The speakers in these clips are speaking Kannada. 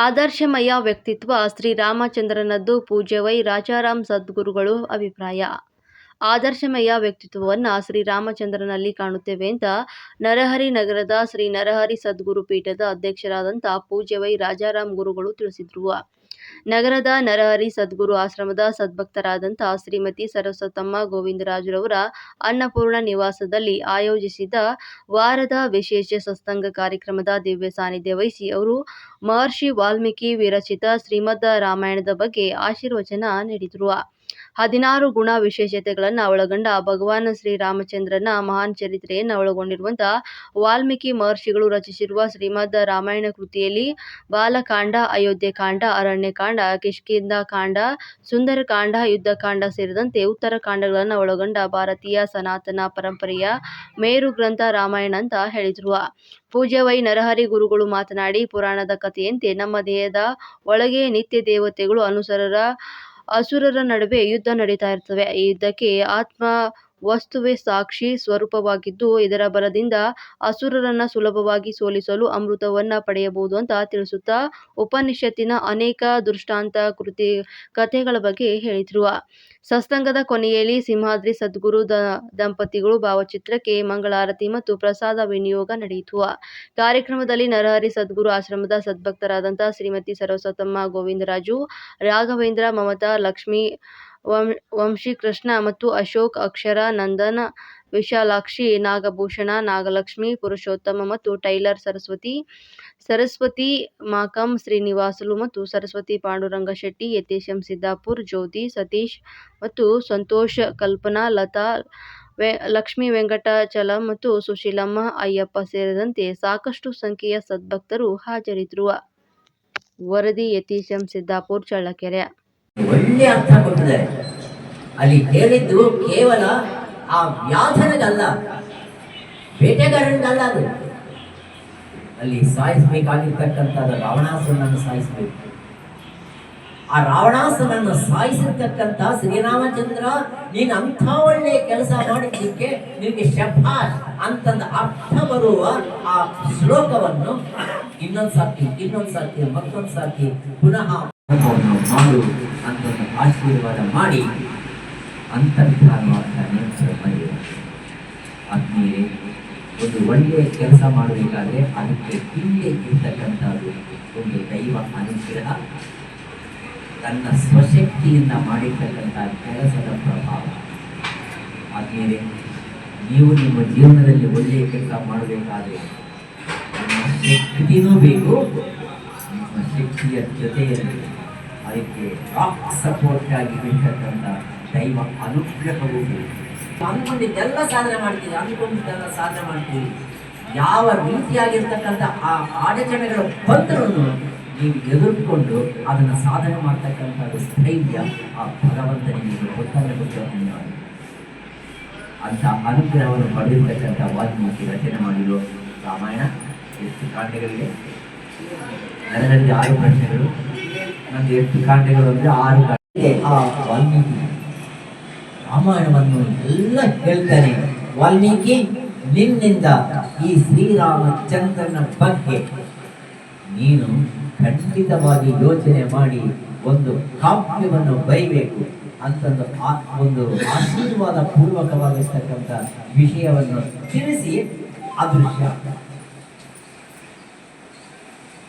ಆದರ್ಶಮಯ ವ್ಯಕ್ತಿತ್ವ ಶ್ರೀರಾಮಚಂದ್ರನದ್ದು ಪೂಜ್ಯವೈ ರಾಜಾರಾಮ್ ಸದ್ಗುರುಗಳು ಅಭಿಪ್ರಾಯ. ಆದರ್ಶಮಯ ವ್ಯಕ್ತಿತ್ವವನ್ನು ಶ್ರೀರಾಮಚಂದ್ರನಲ್ಲಿ ಕಾಣುತ್ತೇವೆ ಅಂತ ನರಹರಿ ನಗರದ ಶ್ರೀ ನರಹರಿ ಸದ್ಗುರು ಪೀಠದ ಅಧ್ಯಕ್ಷರಾದಂಥ ಪೂಜ್ಯವೈ ರಾಜಾರಾಮ್ ಗುರುಗಳು ತಿಳಿಸಿದರು. ನಗರದ ನರಹರಿ ಸದ್ಗುರು ಆಶ್ರಮದ ಸದ್ಭಕ್ತರಾದಂಥ ಶ್ರೀಮತಿ ಸರಸ್ವತಮ್ಮ ಗೋವಿಂದರಾಜುರವರ ಅನ್ನಪೂರ್ಣ ನಿವಾಸದಲ್ಲಿ ಆಯೋಜಿಸಿದ್ದ ವಾರದ ವಿಶೇಷ ಸತ್ಸಂಗ ಕಾರ್ಯಕ್ರಮದ ದಿವ್ಯ ಸಾನ್ನಿಧ್ಯ ವಹಿಸಿ ಅವರು ಮಹರ್ಷಿ ವಾಲ್ಮೀಕಿ ವಿರಚಿತ ಶ್ರೀಮದ್ ರಾಮಾಯಣದ ಬಗ್ಗೆ ಆಶೀರ್ವಚನ ನೀಡಿದರು. ಹದಿನಾರು ಗುಣ ವಿಶೇಷತೆಗಳನ್ನು ಒಳಗೊಂಡ ಭಗವಾನ್ ಶ್ರೀರಾಮಚಂದ್ರನ ಮಹಾನ್ ಚರಿತ್ರೆಯನ್ನು ಒಳಗೊಂಡಿರುವಂತಹ ವಾಲ್ಮೀಕಿ ಮಹರ್ಷಿಗಳು ರಚಿಸಿರುವ ಶ್ರೀಮದ್ ರಾಮಾಯಣ ಕೃತಿಯಲ್ಲಿ ಬಾಲಕಾಂಡ, ಅಯೋಧ್ಯೆಕಾಂಡ, ಅರಣ್ಯಕಾಂಡ, ಕಿಷ್ಕಿಂಧಾಕಾಂಡ, ಸುಂದರಕಾಂಡ, ಯುದ್ಧಕಾಂಡ ಸೇರಿದಂತೆ ಉತ್ತರ ಕಾಂಡಗಳನ್ನು ಒಳಗೊಂಡ ಭಾರತೀಯ ಸನಾತನ ಪರಂಪರೆಯ ಮೇರು ಗ್ರಂಥ ರಾಮಾಯಣ ಅಂತ ಹೇಳಿದ್ರು. ಪೂಜ್ಯವೈ ನರಹರಿ ಗುರುಗಳು ಮಾತನಾಡಿ ಪುರಾಣದ ಕಥೆಯಂತೆ ನಮ್ಮ ದೇಹದ ಒಳಗೆ ನಿತ್ಯ ದೇವತೆಗಳು ಅನುಸರರ ಅಸುರರ ನಡುವೆ ಯುದ್ಧ ನಡೀತಾ ಇರ್ತವೆ ಇದಕ್ಕೆ ಆತ್ಮ ವಸ್ತುವೇ ಸಾಕ್ಷಿ ಸ್ವರೂಪವಾಗಿದ್ದು, ಇದರ ಬಲದಿಂದ ಅಸುರರನ್ನ ಸುಲಭವಾಗಿ ಸೋಲಿಸಲು ಅಮೃತವನ್ನ ಪಡೆಯಬಹುದು ಅಂತ ತಿಳಿಸುತ್ತಾ ಉಪನಿಷತ್ತಿನ ಅನೇಕ ದೃಷ್ಟಾಂತ ಕೃತಿ ಕಥೆಗಳ ಬಗ್ಗೆ ಹೇಳಿದ್ರು. ಸತ್ಸಂಗದ ಕೊನೆಯಲ್ಲಿ ಸಿಂಹಾದ್ರಿ ಸದ್ಗುರು ದ ದಂಪತಿಗಳು ಭಾವಚಿತ್ರಕ್ಕೆ ಮಂಗಳಾರತಿ ಮತ್ತು ಪ್ರಸಾದ ವಿನಿಯೋಗ ನಡೆಯಿತು. ಕಾರ್ಯಕ್ರಮದಲ್ಲಿ ನರಹರಿ ಸದ್ಗುರು ಆಶ್ರಮದ ಸದ್ಭಕ್ತರಾದಂಥ ಶ್ರೀಮತಿ ಸರಸ್ವತಮ್ಮ ಗೋವಿಂದರಾಜು, ರಾಘವೇಂದ್ರ ಮಮತಾ, ಲಕ್ಷ್ಮೀ ವಂಶಿ ಕೃಷ್ಣ ಮತ್ತು ಅಶೋಕ್ ಅಕ್ಷರ, ನಂದನ, ವಿಶಾಲಾಕ್ಷಿ, ನಾಗಭೂಷಣ, ನಾಗಲಕ್ಷ್ಮಿ, ಪುರುಷೋತ್ತಮ ಮತ್ತು ಟೈಲರ್ ಸರಸ್ವತಿ ಸರಸ್ವತಿ ಮಾಕಂ, ಶ್ರೀನಿವಾಸುಲು ಮತ್ತು ಸರಸ್ವತಿ ಪಾಂಡುರಂಗ ಶೆಟ್ಟಿ, ಯತೀಶಂ ಸಿದ್ದಾಪುರ್, ಜ್ಯೋತಿ ಸತೀಶ್ ಮತ್ತು ಸಂತೋಷ್ ಕಲ್ಪನಾ, ಲತಾ ಲಕ್ಷ್ಮೀ ವೆಂಕಟಾಚಲಂ ಮತ್ತು ಸುಶೀಲಮ್ಮ ಅಯ್ಯಪ್ಪ ಸೇರಿದಂತೆ ಸಾಕಷ್ಟು ಸಂಖ್ಯೆಯ ಸದ್ಭಕ್ತರು ಹಾಜರಿದ್ದರು ವರದಿ ಯತೀಶಂ ಸಿದ್ದಾಪುರ್ ಚಳ್ಳಕೆರೆ. ಒಳ್ಳೆ ಅರ್ಥ ಕೊಟ್ಟಿದ್ದಾರೆ ಅಲ್ಲಿ ಹೇಳಿದ್ದು ಕೇವಲ ಆ ವ್ಯಾಧನಗಲ್ಲ ಬೇಟೆಗಾರನಿಗಲ್ಲ ಅದು. ಅಲ್ಲಿ ಸಾಯಿಸಬೇಕಾಗಿರ್ತಕ್ಕಂಥದ್ದು ರಾವಣಾಸುರನನ್ನು ಸಾಯಿಸಬೇಕು. ಆ ರಾವಣಾಸುರನನ್ನು ಸಾಯಿಸಿರ್ತಕ್ಕಂಥ ಶ್ರೀರಾಮಚಂದ್ರ, ನೀನು ಅಂಥ ಒಳ್ಳೆಯ ಕೆಲಸ ಮಾಡಿದ್ದಕ್ಕೆ ನಿನಗೆ ಶಭಾಷ್ ಅಂತಂದ ಅರ್ಥ ಬರುವ ಆ ಶ್ಲೋಕವನ್ನು ಇನ್ನೊಂದು ಸಾಕಿ ಇನ್ನೊಂದು ಸಾಕಿ ಮತ್ತೊಂದು ಸಾಕಿ ಪುನಃ ಮಾಡು ಅಂತ ಒಂದು ಆಶೀರ್ವಾದ ಮಾಡಿ ಅಂತರ್ಧಾನವಾದ ನೇಮಿಸಲು ಬಂದಿದೆ ಆತ್ಮೀಯರೇ, ಒಂದು ಒಳ್ಳೆಯ ಕೆಲಸ ಮಾಡಬೇಕಾದ್ರೆ ಅದಕ್ಕೆ ಹಿಂದೆ ಇರ್ತಕ್ಕಂಥದ್ದು ಒಂದು ದೈವ ಅನುಗ್ರಹ. ತನ್ನ ಸ್ವಶಕ್ತಿಯಿಂದ ಮಾಡಿರ್ತಕ್ಕಂಥ ಕೆಲಸದ ಪ್ರಭಾವ. ಆದ್ಮೇಲೆ ನೀವು ನಿಮ್ಮ ಜೀವನದಲ್ಲಿ ಒಳ್ಳೆಯ ಕೆಲಸ ಮಾಡಬೇಕಾದ್ರೆ ನಿಮ್ಮ ಶಕ್ತಿನೂ ಬೇಕು, ನಿಮ್ಮ ಶಕ್ತಿಯ ಜೊತೆಯಲ್ಲಿ ಅದಕ್ಕೆ ರಾಕ್ ಸಪೋರ್ಟ್ ಆಗಿ ಇರ್ತಕ್ಕಂಥ ದೈವ ಅನುಗ್ರಹವೂ ಅನ್ಕೊಂಡಿದ್ದೆಲ್ಲ ಸಾಧನೆ ಮಾಡ್ತೀವಿ ಅಂದ್ಕೊಂಡಿದ್ದೆಲ್ಲ ಸಾಧನೆ ಮಾಡ್ತೀವಿ ಯಾವ ರೀತಿಯಾಗಿರ್ತಕ್ಕಂಥ ಆ ಅಡಚಣೆಗಳು ಬಂದರೂ ನೀವು ಎದುರ್ಕೊಂಡು ಅದನ್ನು ಸಾಧನೆ ಮಾಡ್ತಕ್ಕಂಥ ಸ್ಥೈರ್ಯ, ಆ ಭಗವಂತನಿಗೆ ಗೊತ್ತಾಗ ಗೊತ್ತು ಅಂತ ಅನುಗ್ರಹವನ್ನು ಪಡೆದಿರ್ತಕ್ಕಂಥ ವಾಲ್ಮೀಕಿ ರಚನೆ ಮಾಡಿರೋ ರಾಮಾಯಣ, ಎಷ್ಟು ಕಾಂಡಗಳಿವೆ? ನನ್ನಲ್ಲಿ ಆರು ಪ್ರಶ್ನೆಗಳು. ನಂದು ಎಷ್ಟು ಕಾಂಡಗಳು ಅಂದರೆ ಆರು ಕಾಂಡ ಆ ವಾಲ್ಮೀಕಿ ರಾಮಾಯಣವನ್ನು ಎಲ್ಲ ಹೇಳ್ತಾನೆ ವಾಲ್ಮೀಕಿ, ನಿನ್ನಿಂದ ಈ ಶ್ರೀರಾಮಚಂದ್ರನ ಬಗ್ಗೆ ನೀನು ಖಂಡಿತವಾಗಿ ಯೋಚನೆ ಮಾಡಿ ಒಂದು ಕಾವ್ಯವನ್ನು ಬೈಬೇಕು ಅಂತಂದು ಆ ಒಂದು ಆಶೀರ್ವಾದ ಪೂರ್ವಕವಾಗಿರ್ತಕ್ಕಂಥ ವಿಷಯವನ್ನು ತಿಳಿಸಿ ಅದೃಶ್ಯ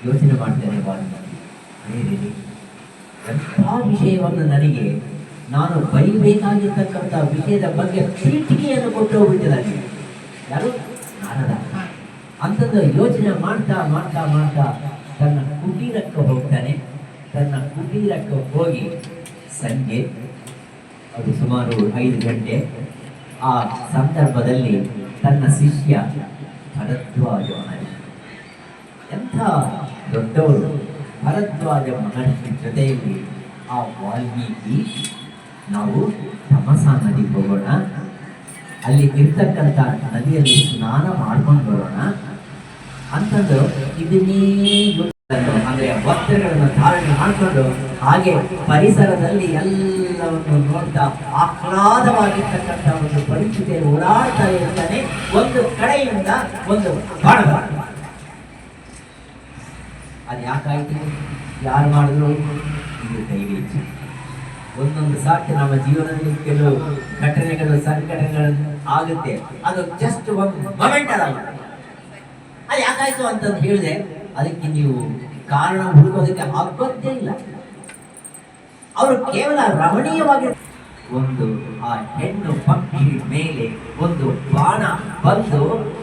ಯೋಚನೆ ಮಾಡ್ತೇನೆ ವಾಲ್ಮೀಕಿ. ಅದೇ ಎಂಥ ವಿಷಯವನ್ನು ನನಗೆ ನಾನು ಬೈಬೇಕಾಗಿರ್ತಕ್ಕಂಥ ವಿಷಯದ ಬಗ್ಗೆ ಪೀಠಿಕೆಯನ್ನು ಕೊಟ್ಟು ಹೋಗ್ಬಿಟ್ಟಿದ್ದಾನೆ ಯಾರು? ನಾರದ ಅಂಥದ್ದು ಯೋಚನೆ ಮಾಡ್ತಾ ಮಾಡ್ತಾ ಮಾಡ್ತಾ ತನ್ನ ಕುಟೀರಕ್ಕೆ ಹೋಗ್ತಾನೆ. ತನ್ನ ಕುಟೀರಕ್ಕೆ ಹೋಗಿ ಸಂಜೆ ಅದು ಸುಮಾರು ಐದು ಗಂಟೆ ಆ ಸಂದರ್ಭದಲ್ಲಿ ತನ್ನ ಶಿಷ್ಯ ಭರದ್ವಾಜ ಎಂಥ ದೊಡ್ಡವರು ಭರದ್ವಾಜ ಮಹರ್ಷಿ ಜೊತೆಯಲ್ಲಿ ಆ ವಾಲ್ಮೀಕಿ ನಾವು ತಮಸ ನದಿಗೆ ಹೋಗೋಣ. ಅಲ್ಲಿ ಇರ್ತಕ್ಕಂಥ ನದಿಯಲ್ಲಿ ಸ್ನಾನ ಮಾಡ್ಕೊಂಡು ಬರೋಣ. ಅಂತಂದು ಇದನ್ನೇ ಅಂದ್ರೆ ವಸ್ತ್ರಗಳನ್ನು ಧಾರಣೆ ಮಾಡಿಕೊಂಡು ಹಾಗೆ ಪರಿಸರದಲ್ಲಿ ಎಲ್ಲವನ್ನು ನೋಡ್ತಾ ಆಹ್ಲಾದವಾಗಿರ್ತಕ್ಕಂಥ ಒಂದು ಪರಿಸ್ಥಿತಿಯಲ್ಲಿ ಓಡಾಡ್ತಾ ಇರ್ತಾನೆ ಒಂದು ಕಡೆಯಿಂದ ಒಂದು ಬಾಣ ಅದು ಯಾಕಾಯ್ತು? ಯಾರು ಮಾಡಿದ್ರು? ಇದು ಕೈಗೆ ಒಂದೊಂದು ಸಾಕು ನಮ್ಮ ಜೀವನದಲ್ಲಿ ಕೆಲವು ಘಟನೆಗಳು, ಸಂಘಟನೆಗಳು ಆಗುತ್ತೆ. ಅದು ಜಸ್ಟ್ ಒಂದು ಮೊಮೆಂಟ್ ಅದ ಅದು ಯಾಕಾಯ್ತು ಅಂತಂದು ಹೇಳಿದೆ ಅದಕ್ಕೆ ನೀವು ಕಾರಣ ಹುಡುಕೋದಕ್ಕೆ ಆಗೋದೇ ಇಲ್ಲ. ಅವರು ಕೇವಲ ರಮಣೀಯವಾಗಿ ಒಂದು ಆ ಹೆಣ್ಣು ಪಕ್ಷಿ ಮೇಲೆ ಒಂದು ಬಾಣ ಬಂದು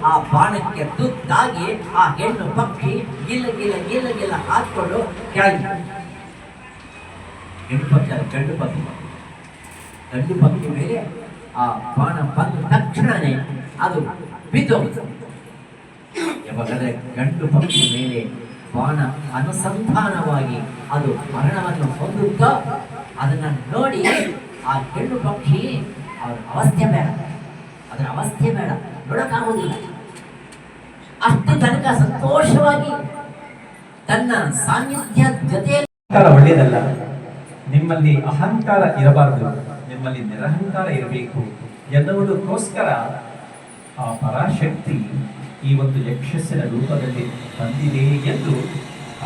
ಆ ಬಾಣಕ್ಕೆ ತುತ್ತಾಗಿ ಆ ಹೆಣ್ಣು ಪಕ್ಷಿ ಗಿಲ್ಲ ಗಿಲ್ಲ ಗಿಲ್ಲ ಗಿಲ್ಲ ಹಾಕೊಂಡು ಕೆಳಗೆ ಹೆಣ್ಣು ಪಕ್ಷಿ, ಗಂಡು ಪಕ್ಷಿ. ಗಂಡು ಪಕ್ಷಿ ಮೇಲೆ ಆ ಬಾಣ ಬಂದ ತಕ್ಷಣನೇ ಅದು ಬಿದ್ದೋಗುತ್ತೆ ಯಾವಾಗಂದ್ರೆ ಗಂಡು ಪಕ್ಷಿ ಮೇಲೆ ಬಾಣ ಅನುಸಂಧಾನವಾಗಿ ಅದು ಮರಣವನ್ನು ಹೊಂದುತ್ತ, ಅದನ್ನ ನೋಡಿ ಆ ಹೆಣ್ಣು ಪಕ್ಷಿ ಅವ್ರ ಅವಸ್ಥೆ ಬೇಡ. ಅದರ ಅವಸ್ಥೆ ಬೇಡ. ನೋಡಕ್ಕಾಗುವುದಿಲ್ಲ ಅಷ್ಟು ತನಕ ಸಂತೋಷವಾಗಿ ತನ್ನ ಸಾನ್ನಿಧ್ಯ ಜೊತೆ ಒಳ್ಳೆಯದಲ್ಲ. ನಿಮ್ಮಲ್ಲಿ ಅಹಂಕಾರ ಇರಬಾರದು. ನಿಮ್ಮಲ್ಲಿ ನಿರಹಂಕಾರ ಇರಬೇಕು ಎನ್ನುವುದಕ್ಕೋಸ್ಕರ ಆ ಪರಾಶಕ್ತಿ ಈ ಒಂದು ಯಕ್ಷಸ್ಸಿನ ರೂಪದಲ್ಲಿ ಬಂದಿದೆ ಎಂದು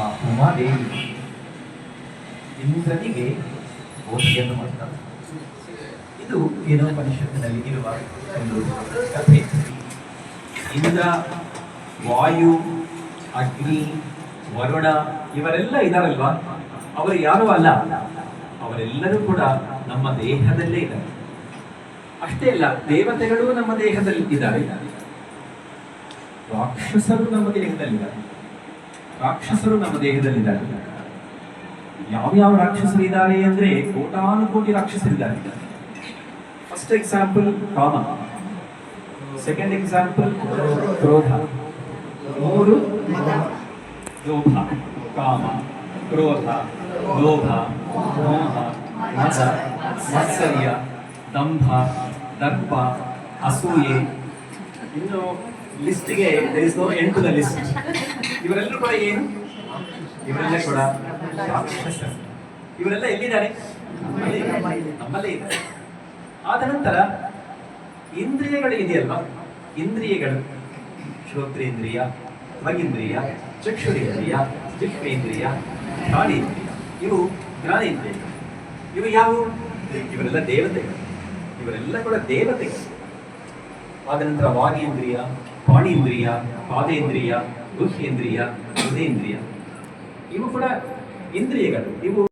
ಆ ಉಮಾದೇವಿ ಇಂದ್ರನಿಗೆ ಬೋಧೆಯನ್ನು ಮಾಡ್ತಾರೆ. ಇದು ಏನೋ ಪರಿಷತ್ತಿನಲ್ಲಿ ಇರುವ ಒಂದು ಕಥೆ. ಇಂದ್ರ, ವಾಯು, ಅಗ್ನಿ, ವರುಣ ಇವರೆಲ್ಲ ಇದಾರಲ್ವಾ? ಅವರು ಯಾರು ಅಲ್ಲ. ಅವರೆಲ್ಲರೂ ಕೂಡ ನಮ್ಮ ದೇಹದಲ್ಲೇ ಇದ್ದಾರೆ. ಅಷ್ಟೇ ಅಲ್ಲ, ದೇವತೆಗಳು ನಮ್ಮ ದೇಹದಲ್ಲಿ ಇದ್ದಾರೆ. ರಾಕ್ಷಸರು ನಮ್ಮ ದೇಹದಲ್ಲಿದ್ದಾರೆ ರಾಕ್ಷಸರು ನಮ್ಮ ದೇಹದಲ್ಲಿದ್ದಾರೆ ಯಾವ್ಯಾವ ರಾಕ್ಷಸರು ಇದ್ದಾರೆ ಅಂದ್ರೆ ಕೋಟಾನುಕೋಟಿ ರಾಕ್ಷಸರಿದ್ದಾರೆ. ಫಸ್ಟ್ ಎಕ್ಸಾಂಪಲ್ ಕಾಮ ಸೆಕೆಂಡ್ ಎಕ್ಸಾಂಪಲ್ ಕ್ರೋಧ. ಮೂರು, ಲೋಭ. ಕಾಮ. ಕ್ರೋಧ. ಲೋಭ. ಮೋಹ. ಮಜ ಮತ್ಸರ್ಯ. ದಂಭ. ದರ್ಪ. ಅಸೂಯೆ. ಇನ್ನು ಲಿಸ್ಟ್ಗೆ is no end to the list ಇವರೆಲ್ಲರೂ ಕೂಡ ಏನು? ಇವರೆಲ್ಲ ಕೂಡ ಇವರೆಲ್ಲ ಎಲ್ಲಿದ್ದಾರೆ. ನಮ್ಮಲ್ಲೇ ಇದ್ದಾರೆ ಆದ ನಂತರ ಇಂದ್ರಿಯಗಳು ಇದೆಯಲ್ಲ ಇಂದ್ರಿಯಗಳು. ಶ್ರೋತ್ರೇಂದ್ರಿಯ, ತ್ವಗಿಂದ್ರಿಯ, ಚಕ್ಷುರೇಂದ್ರಿಯ ಚಿಕ್ಷೇಂದ್ರಿಯ ಪ್ರಾಣೇಂದ್ರಿಯ. ಇವು ಜ್ಞಾನೇಂದ್ರಿಯ ಇವು ಯಾವುವು ಇವರೆಲ್ಲ ದೇವತೆಗಳು. ಇವರೆಲ್ಲ ಕೂಡ ದೇವತೆಗಳು. ಆದ ನಂತರ ವಾಗೇಂದ್ರಿಯ, ಪಾಣೀಂದ್ರಿಯ, ಪಾದೇಂದ್ರಿಯ ಗುಹ್ಯೇಂದ್ರಿಯ ಹೃದಯೇಂದ್ರಿಯ ಇವು ಕೂಡ ಇಂದ್ರಿಯಗಳು. ಇವು